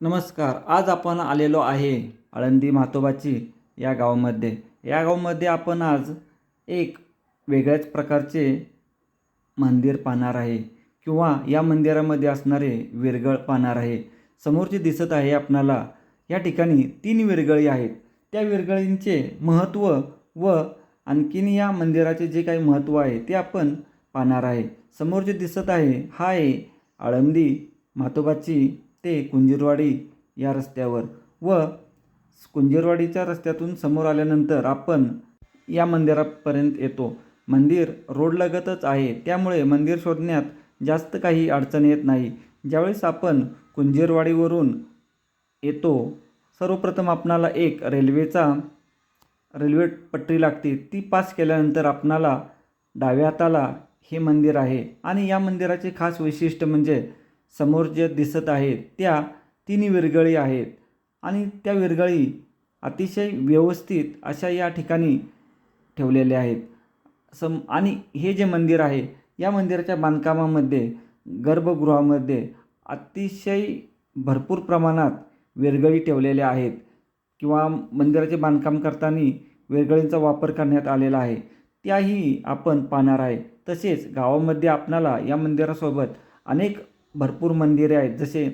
नमस्कार आज आपण आलेलो आहे आळंदी म्हातोबाची या गावामध्ये. या गावामध्ये आपण आज एक वेगळ्याच प्रकारचे मंदिर पाहणार आहे किंवा या मंदिरामध्ये असणारे विरगळ पाहणार आहे. समोर जे दिसत आहे आपणाला या ठिकाणी तीन विरगळी आहेत. त्या विरगळींचे महत्त्व व आणखीन या मंदिराचे जे काही महत्त्व आहे ते आपण पाहणार आहे. समोर जे दिसत आहे हा आहे आळंदी म्हातोबाची ते कुंजीरवाडी या रस्त्यावर व कुंजीरवाडीच्या रस्त्यातून समोर आल्यानंतर आपण या मंदिरापर्यंत येतो. मंदिर रोडलगतच आहे. त्यामुळे मंदिर शोधण्यात जास्त काही अडचण येत नाही. ज्यावेळेस आपण कुंजीरवाडीवरून येतो सर्वप्रथम आपणाला एक रेल्वेचा रेल्वे पटरी लागते. ती पास केल्यानंतर आपणाला डाव्या हाताला हे मंदिर आहे. आणि या मंदिराचे खास वैशिष्ट्य म्हणजे समोर जे दिसत आहेत त्या तीन विरगळी आहेत. आणि त्या विरगळी अतिशय व्यवस्थित अशा या ठिकाणी ठेवलेल्या आहेत. सम आणि हे जे मंदिर आहे या मंदिराच्या बांधकामामध्ये गर्भगृहामध्ये अतिशय भरपूर प्रमाणात विरगळी ठेवलेल्या आहेत. किंवा मंदिराचे बांधकाम करताना विरगळींचा वापर करण्यात आलेला आहे. त्याही आपण पाहणार आहे. तसेच गावामध्ये आपणाला या मंदिरासोबत अनेक भरपूर मंदिरे आहेत. जसे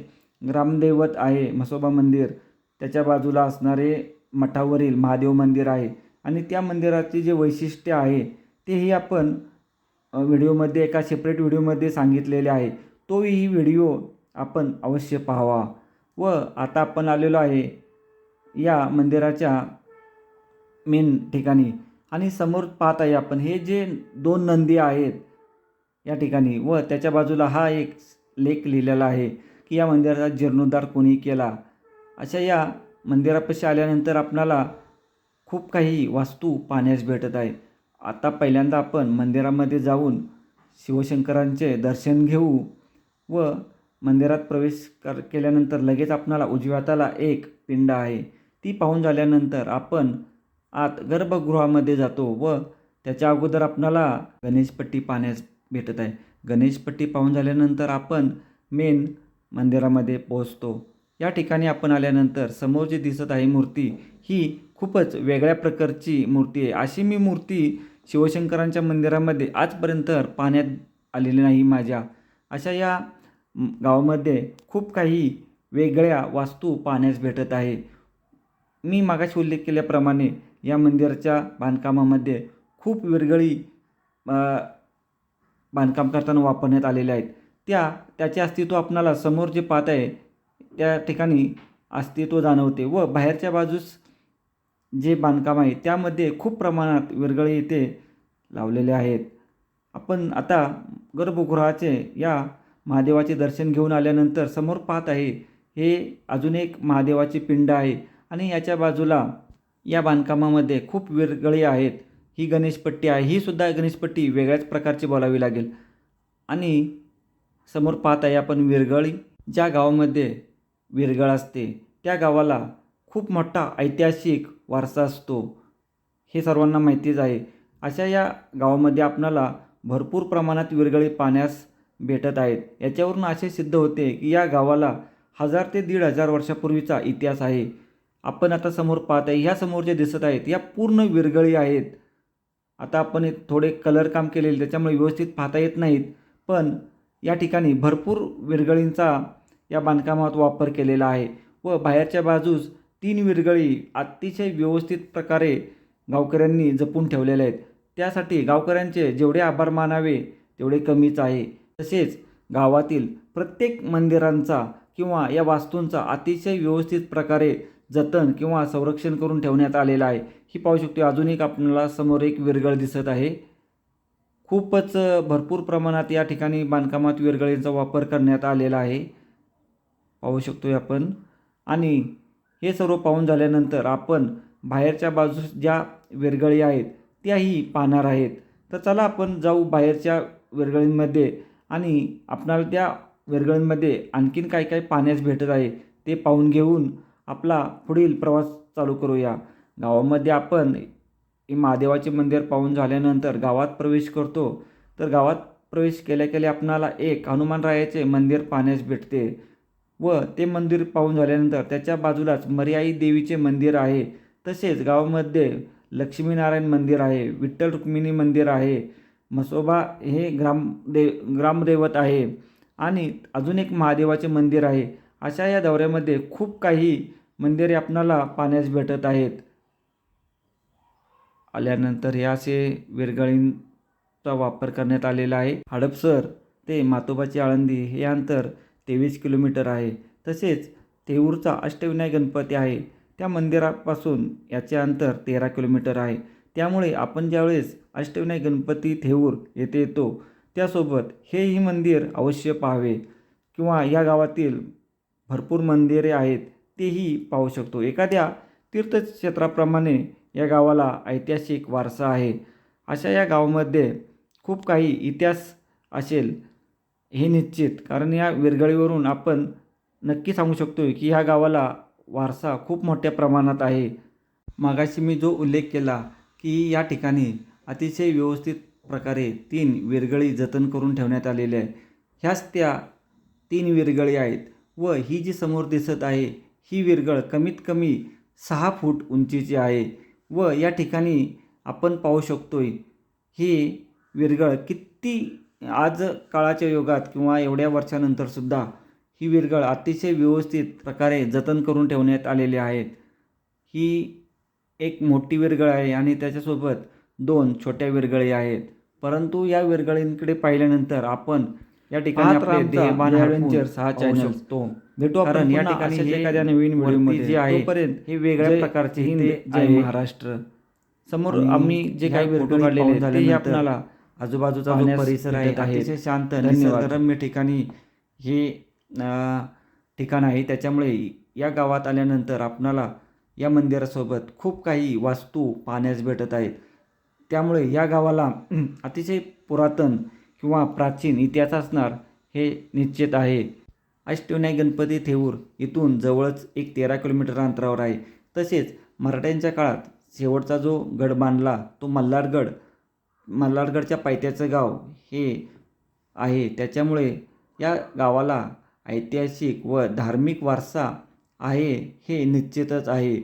ग्रामदैवत आहे म्हसोबा मंदिर त्याच्या बाजूला असणारे मठावरील महादेव मंदिर आहे आणि त्या मंदिराचे जे वैशिष्ट्य आहे तेही आपण व्हिडिओमध्ये एका सेपरेट व्हिडिओमध्ये सांगितलेले आहे. तोही व्हिडिओ आपण अवश्य पाहावा. व आता आपण आलेलो आहे या मंदिराच्या मेन ठिकाणी आणि समोर पाहत आहे आपण हे जे दोन नंदी आहेत या ठिकाणी व त्याच्या बाजूला हा एक लेख लिहिलेला आहे की या मंदिराचा जीर्णोद्धार कोणी केला? अशा या मंदिरापाशी आल्यानंतर आपणाला खूप काही वास्तू पाहण्यास भेटत आहे. आता पहिल्यांदा आपण मंदिरामध्ये जाऊन शिवशंकरांचे दर्शन घेऊ व मंदिरात प्रवेश कर केल्यानंतर लगेच आपणाला उजव्या हाताला एक पिंड आहे. ती पाहून झाल्यानंतर आपण आत गर्भगृहामध्ये जातो व त्याच्या अगोदर आपणाला गणेशपट्टी पाहण्यास भेटत आहे. गणेशपट्टी पाहून झाल्यानंतर आपण मेन मंदिरामध्ये पोहोचतो. या ठिकाणी आपण आल्यानंतर समोर जी दिसत आहे मूर्ती ही खूपच वेगळ्या प्रकारची मूर्ती आहे. अशी मी मूर्ती शिवशंकरांच्या मंदिरामध्ये आजपर्यंत पाहण्यात आलेली नाही माझ्या. अशा या गावामध्ये खूप काही वेगळ्या वास्तू पाहण्यास भेटत आहे. मी मागाशी उल्लेख केल्याप्रमाणे या मंदिराच्या बांधकामामध्ये खूप विरगळी बांधकाम करताना वापरण्यात आलेल्या आहेत. त्या त्याचे अस्तित्व आपणाला समोर जे पाहत आहे त्या ठिकाणी अस्तित्व जाणवते व बाहेरच्या बाजूस जे बांधकाम आहे त्यामध्ये खूप प्रमाणात विरगळी इथे लावलेले आहेत. आपण आता गर्भगृहाचे या महादेवाचे दर्शन घेऊन आल्यानंतर समोर पाहत आहे हे अजून एक महादेवाची पिंड आहे आणि याच्या बाजूला या बांधकामामध्ये खूप विरगळे आहेत. ही गणेशपट्टी आहे ही सुद्धा गणेशपट्टी वेगळ्याच प्रकारची बोलावी लागेल. आणि समोर पाहत आहे आपण विरगळी. ज्या गावामध्ये विरगळ असते त्या गावाला खूप मोठा ऐतिहासिक वारसा असतो. हे सर्वांना माहितीच आहे. अशा या गावामध्ये आपणाला भरपूर प्रमाणात विरगळी पाण्यास भेटत आहेत. याच्यावरून असे सिद्ध होते की या गावाला हजार ते दीड हजार वर्षापूर्वीचा इतिहास आहे. आपण आता समोर पाहत आहे ह्या समोर जे दिसत आहेत या पूर्ण विरगळी आहेत. आता आपण हे थोडे कलर काम केलेले त्याच्यामुळे व्यवस्थित पाहता येत नाहीत. पण या ठिकाणी भरपूर विरगळींचा या बांधकामात वापर केलेला आहे व बाहेरच्या बाजूस तीन विरगळी अतिशय व्यवस्थित प्रकारे गावकऱ्यांनी जपून ठेवलेल्या आहेत. त्यासाठी गावकऱ्यांचे जेवढे आभार मानावे तेवढे कमीच आहे. तसेच गावातील प्रत्येक मंदिरांचा किंवा या वास्तूंचा अतिशय व्यवस्थित प्रकारे जतन किंवा संरक्षण करून ठेवण्यात आलेलं आहे. ही पाहू शकतो अजून एक आपल्याला समोर एक विरगळ दिसत आहे. खूपच भरपूर प्रमाणात या ठिकाणी बांधकामात विरगळींचा वापर करण्यात आलेला आहे. पाहू शकतोय आपण. आणि हे सर्व पाहून झाल्यानंतर आपण बाहेरच्या बाजूस ज्या विरगळी आहेत त्याही पाहणार आहेत. तर चला आपण जाऊ बाहेरच्या विरगळींमध्ये आणि आपणाला त्या विरगळींमध्ये आणखीन काय काय पाहण्यास भेटत आहे ते पाहून घेऊन आपला पुढील प्रवास चालू करूया. गावामध्ये आपण महादेवाचे मंदिर पाहून झाल्यानंतर गावात प्रवेश करतो. तर गावात प्रवेश केल्या केल्या आपणाला एक हनुमानरायाचे मंदिर पाहण्यास भेटते व ते मंदिर पाहून झाल्यानंतर त्याच्या बाजूलाच मर्याई देवीचे मंदिर आहे. तसेच गावामध्ये लक्ष्मीनारायण मंदिर आहे विठ्ठल रुक्मिणी मंदिर आहे म्हसोबा हे ग्रामदेव ग्रामदैवत आहे आणि अजून एक महादेवाचे मंदिर आहे. अशा या दौऱ्यामध्ये खूप काही मंदिरे आपणाला पाण्यास भेटत आहेत. आल्यानंतर हे असे विरगळींचा वापर करण्यात आलेला आहे. हडपसर ते मातोबाची आळंदी हे अंतर तेवीस किलोमीटर आहे. तसेच तेऊरचा अष्टविनायक गणपती आहे. त्या मंदिरापासून याचे अंतर तेरा किलोमीटर आहे. त्यामुळे आपण ज्यावेळेस अष्टविनायक गणपती थेऊर येथे येतो त्यासोबत हेही मंदिर अवश्य पाहावे. किंवा या गावातील भरपूर मंदिरे आहेत. तेही पाहू शकतो. एखाद्या तीर्थक्षेत्राप्रमाणे या गावाला ऐतिहासिक वारसा आहे. अशा या गावामध्ये खूप काही इतिहास असेल हे निश्चित. कारण या विरगळीवरून आपण नक्की सांगू शकतो की ह्या गावाला वारसा खूप मोठ्या प्रमाणात आहे. मागाशी मी जो उल्लेख केला की या ठिकाणी अतिशय व्यवस्थित प्रकारे तीन विरगळी जतन करून ठेवण्यात आलेल्या आहे. ह्याच त्या तीन विरगळी आहेत व ही जी समोर दिसत आहे ही विरगळ कमीत कमी सहा फूट उंचीची आहे व या ठिकाणी आपण पाहू शकतोय ही विरगळ किती आज काळाच्या युगात किंवा एवढ्या वर्षानंतरसुद्धा ही विरगळ अतिशय व्यवस्थित प्रकारे जतन करून ठेवण्यात आलेली आहेत ही एक मोठी विरगळ आहे आणि त्याच्यासोबत दोन छोट्या विरगळी आहेत परंतु या विरगळींकडे पाहिल्यानंतर आपण या ठिकाणी आपले चॅनल शकतो. भेटू आपण या ठिकाणी एखाद्या नवीन वरती व्हिडिओमध्ये जे आहे, तोपर्यंत हे वेगळ्या प्रकारचे हिंद महाराष्ट्र समोर आम्ही जे काही फोटो काढलेले आपणाला आजूबाजूचा जो परिसर आहे. अतिशय शांत. निसर्गरम्य ठिकाणी हे ठिकाण आहे त्याच्यामुळे या गावात आल्यानंतर आपणाला या मंदिरासोबत खूप काही वास्तू पाहण्यास भेटत आहेत त्यामुळे या गावाला अतिशय पुरातन किंवा प्राचीन इतिहास असणार हे निश्चित आहे अष्टविनायक गणपती थेऊर इथून जवळच एक तेरा किलोमीटर अंतरावर आहे. तसेच मराठ्यांच्या काळात शेवटचा जो गड बांधला तो मल्हारगड. मल्हारगडच्या पायथ्याचं गाव हे आहे. त्याच्यामुळे या गावाला ऐतिहासिक व धार्मिक वारसा आहे हे निश्चितच आहे.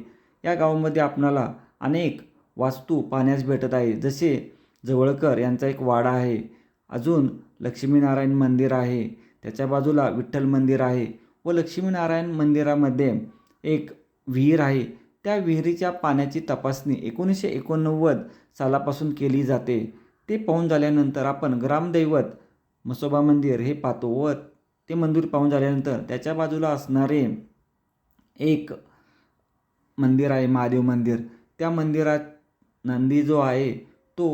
या गावामध्ये आपणाला अनेक वास्तू पाहण्यास भेटत आहे. जसे जवळकर यांचा एक वाडा आहे. अजून लक्ष्मीनारायण मंदिर आहे. त्याच्या बाजूला विठ्ठल मंदिर आहे व लक्ष्मीनारायण मंदिरामध्ये एक विहीर आहे. त्या विहिरीच्या पाण्याची तपासणी एकोणीसशे एकोणनव्वद सालापासून केली जाते. ते पाहून झाल्यानंतर आपण ग्रामदैवत मसोबा मंदिर हे पाहतो व ते मंदिर पाहून झाल्यानंतर त्याच्या बाजूला असणारे एक मंदिर आहे महादेव मंदिर. त्या मंदिरात नंदी जो आहे तो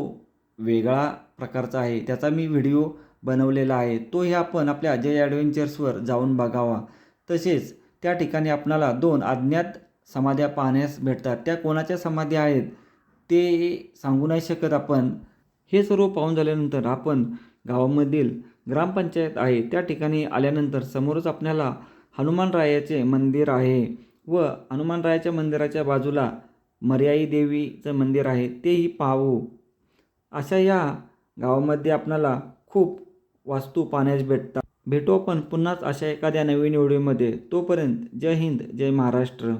वेगळा प्रकारचा आहे. त्याचा मी व्हिडिओ बनवलेला आहे तोही आपण आपल्या अजय ॲडव्हेंचर्सवर जाऊन बघावा. तसेच त्या ठिकाणी आपणाला दोन अज्ञात समाध्या पाहण्यास भेटतात. त्या कोणाच्या समाध्या आहेत ते सांगू नाही शकत आपण. हे सर्व पाहून झाल्यानंतर आपण गावामधील ग्रामपंचायत आहे त्या ठिकाणी आल्यानंतर समोरच आपल्याला हनुमानरायाचे मंदिर आहे व हनुमानरायाच्या मंदिराच्या बाजूला मर्याई देवीचं मंदिर आहे तेही पाहू. अशा या गावामध्ये आपणाला खूप वास्तू पाहण्यास भेटतात भेटू आपण पुन्हाच अशा एखाद्या नवीन व्हिडिओमध्ये. तोपर्यंत जय हिंद जय महाराष्ट्र.